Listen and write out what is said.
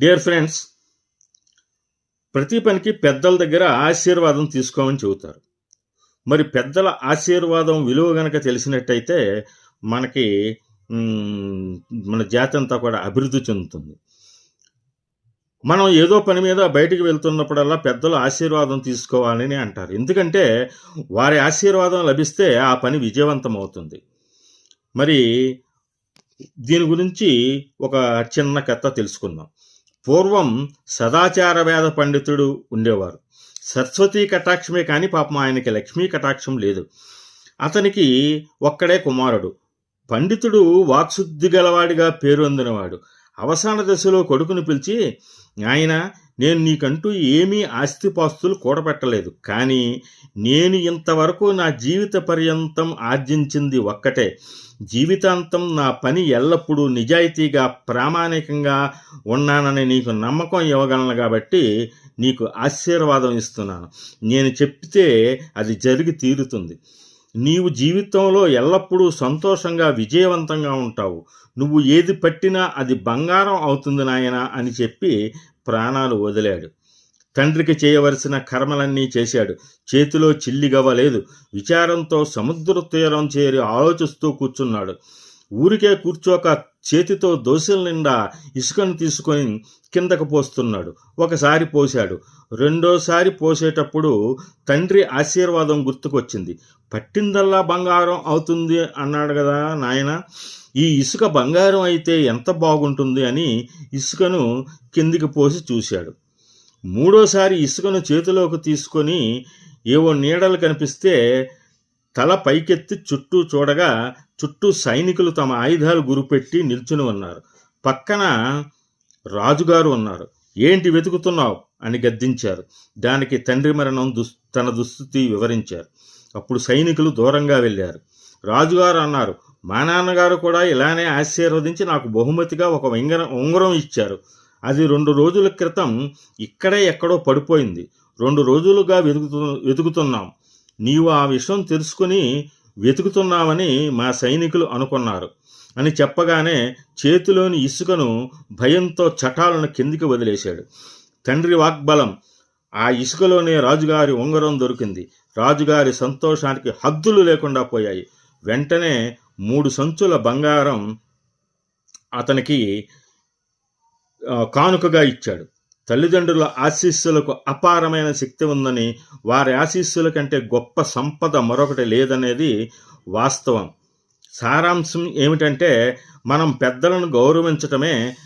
Dear friends ప్రతి పనికి పెద్దల దగ్గర ఆశీర్వాదం తీసుకోమని చెబుతారు. మరి పెద్దల ఆశీర్వాదం విలువ గనక తెలిసినట్టయితే మనకి మన జాతి అంతా కూడా అభివృద్ధి చెందుతుంది. మనం ఏదో పని మీద బయటికి వెళ్తున్నప్పుడల్లా పెద్దల ఆశీర్వాదం తీసుకోవాలని అంటారు. ఎందుకంటే వారి ఆశీర్వాదం లభిస్తే ఆ పని విజయవంతం అవుతుంది మరి దీని గురించి ఒక చిన్న కథ తెలుసుకుందాం. పూర్వం సదాచార వేద పండితుడు ఉండేవారు. సరస్వతీ కటాక్షమే కానీ పాపం ఆయనకి లక్ష్మీ కటాక్షం లేదు. అతనికి ఒక్కడే కుమారుడు. పండితుడు వాక్శుద్ధి గలవాడిగా పేరు అందినవాడు. అవసాన దశలో కొడుకును పిలిచి ఆయన నేను నీకంటూ ఏమీ ఆస్తిపాస్తులు కూడబెట్టలేదు. కానీ నేను ఇంతవరకు నా జీవిత పర్యంతం ఆర్జించింది ఒక్కటే. జీవితాంతం నా పని ఎల్లప్పుడూ నిజాయితీగా ప్రామాణికంగా ఉన్నానని నీకు నమ్మకం ఇవ్వగలను కాబట్టి నీకు ఆశీర్వాదం ఇస్తున్నాను. నేను చెప్తే అది జరిగి తీరుతుంది. నీవు జీవితంలో ఎల్లప్పుడూ సంతోషంగా విజయవంతంగా ఉంటావు. నువ్వు ఏది పట్టినా అది బంగారం అవుతుంది నాయనా అని చెప్పి ప్రాణాలు వదిలాడు. తండ్రికి చేయవలసిన కర్మలన్నీ చేశాడు. చేతిలో చిల్లిగవ్వలేదు విచారంతో సముద్ర తీరం చేరి ఆలోచిస్తూ కూర్చున్నాడు. ఊరికే కూర్చోక చేతితో దోశల నిండా ఇసుకను తీసుకొని కిందకు పోస్తున్నాడు. ఒకసారి పోశాడు. రెండోసారి పోసేటప్పుడు తండ్రి ఆశీర్వాదం గుర్తుకొచ్చింది. పట్టిందల్లా బంగారం అవుతుంది అన్నాడు కదా నాయన. ఈ ఇసుక బంగారం అయితే ఎంత బాగుంటుంది అని ఇసుకను కిందికి పోసి చూశాడు. మూడోసారి ఇసుకను చేతిలోకి తీసుకొని ఏవో నీడలు కనిపిస్తే తల పైకెత్తి చుట్టూ చూడగా చుట్టూ సైనికులు తమ ఆయుధాలు గురిపెట్టి నిల్చుని ఉన్నారు. పక్కన రాజుగారు ఉన్నారు. ఏంటి వెతుకుతున్నావు? అని గద్దించారు. దానికి తండ్రి మరణం దుస్ తన దుస్థితి వివరించారు. అప్పుడు సైనికులు దూరంగా వెళ్ళారు. రాజుగారు అన్నారు మా నాన్నగారు కూడా ఇలానే ఆశీర్వదించి నాకు బహుమతిగా ఒక ఉంగరం ఉంగరం ఇచ్చారు. అది రెండు రోజుల క్రితం ఇక్కడే ఎక్కడో పడిపోయింది. రెండు రోజులుగా వెతుకుతు వెతుకుతున్నాం. నీవు ఆ విషయం తెలుసుకుని వెతుకుతున్నామని మా సైనికులు అనుకున్నారు. అని చెప్పగానే చేతిలోని ఇసుకను భయంతో చటాలను కిందికి వదిలేశాడు. తండ్రి వాగ్బలం ఆ ఇసుకలోనే రాజుగారి ఉంగరం దొరికింది. రాజుగారి సంతోషానికి హద్దులు లేకుండా పోయాయి. వెంటనే మూడు సంచుల బంగారం అతనికి కానుకగా ఇచ్చాడు. తల్లిదండ్రుల ఆశీస్సులకు అపారమైన శక్తి ఉందని వారి ఆశీస్సుల కంటే గొప్ప సంపద మరొకటి లేదనేది వాస్తవం. సారాంశం ఏమిటంటే మనం పెద్దలను గౌరవించటమే